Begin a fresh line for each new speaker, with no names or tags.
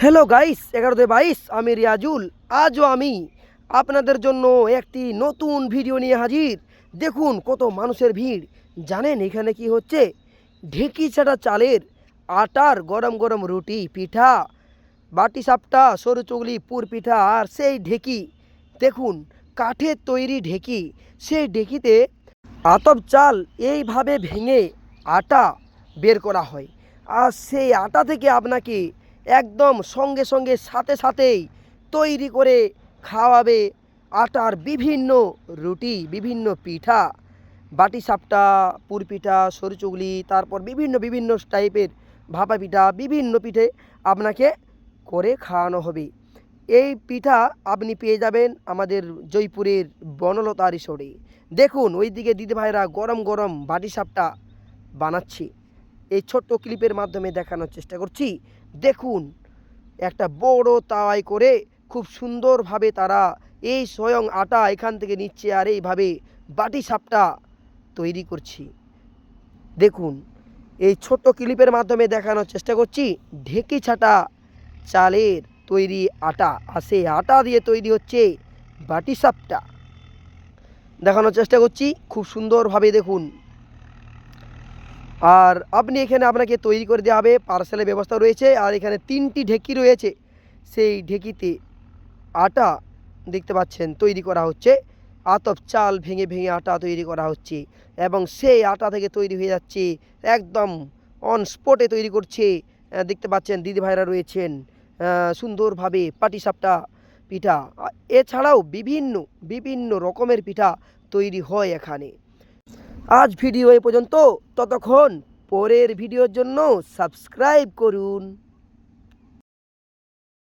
Hello guys এগারোতে বাইশ, আমি রিয়াজুল, আজও আমি আপনাদের জন্য একটি নতুন ভিডিও নিয়ে হাজির। দেখুন কত মানুষের ভিড়। জানেন এখানে কি হচ্ছে? ঢেঁকি ছাটা চালের আটার গরম গরম রুটি, পিঠা, বাটি সাপটা, সরু চুগলি, পুর পিঠা আর সেই ঢেঁকি। দেখুন, কাঠের তৈরি ঢেকি। সেই ঢেকিতে আতপ চাল এইভাবে ভেঙে আটা বের করা হয়। আর সেই আটা থেকে আপনাকে একদম সঙ্গে সঙ্গে সাথে সাথেই তৈরি করে খাওয়াবে আটার বিভিন্ন রুটি, বিভিন্ন পিঠা বাটি সাপটা পুর পিঠা তারপর বিভিন্ন বিভিন্ন টাইপের ভাপা পিঠা বিভিন্ন পিঠে আপনাকে করে খাওয়ানো হবে। এই পিঠা আপনি পেয়ে যাবেন আমাদের জয়পুরের বনলতা রিসোর্টে। দেখুন, ওইদিকে দিদি ভাইরা গরম গরম বাটি সাপটা বানাচ্ছি। এই ছোট্ট ক্লিপের মাধ্যমে দেখানোর চেষ্টা করছি। দেখুন, একটা বড় তাওয়ায় করে খুব সুন্দরভাবে তারা এই স্বয়ং আটা এখান থেকে নিচ্ছে আর এইভাবে বাটি সাপটা তৈরি করছি। দেখুন, এই ছোট্ট ক্লিপের মাধ্যমে দেখানোর চেষ্টা করছি, ঢেকি ছাটা চালের তৈরি আটা আর সেই আটা দিয়ে তৈরি হচ্ছে বাটি সাপটা। দেখানোর চেষ্টা করছি, খুব সুন্দরভাবে দেখুন। আর আপনি এখানে আপনাকে তৈরি করে দেওয়া হবে, পার্সেলের ব্যবস্থা রয়েছে, আর এখানে তিনটি ঢেকি রয়েছে। সেই ঢেকিতে আটা দেখতে পাচ্ছেন, তৈরি করা হচ্ছে। আতপ চাল ভেঙে ভেঙে আটা তৈরি করা হচ্ছে এবং সেই আটা থেকে তৈরি হয়ে যাচ্ছে, একদম অন স্পটে তৈরি করছে। দেখতে পাচ্ছেন, দিদি ভাইরা রয়েছেন সুন্দরভাবে পাটিসাপটা পিঠা। এছাড়াও বিভিন্ন বিভিন্ন রকমের পিঠা তৈরি হয় এখানে। আজ ভিডিও এ পর্যন্ত। ততক্ষণ পরের ভিডিওর জন্য সাবস্ক্রাইব করুন।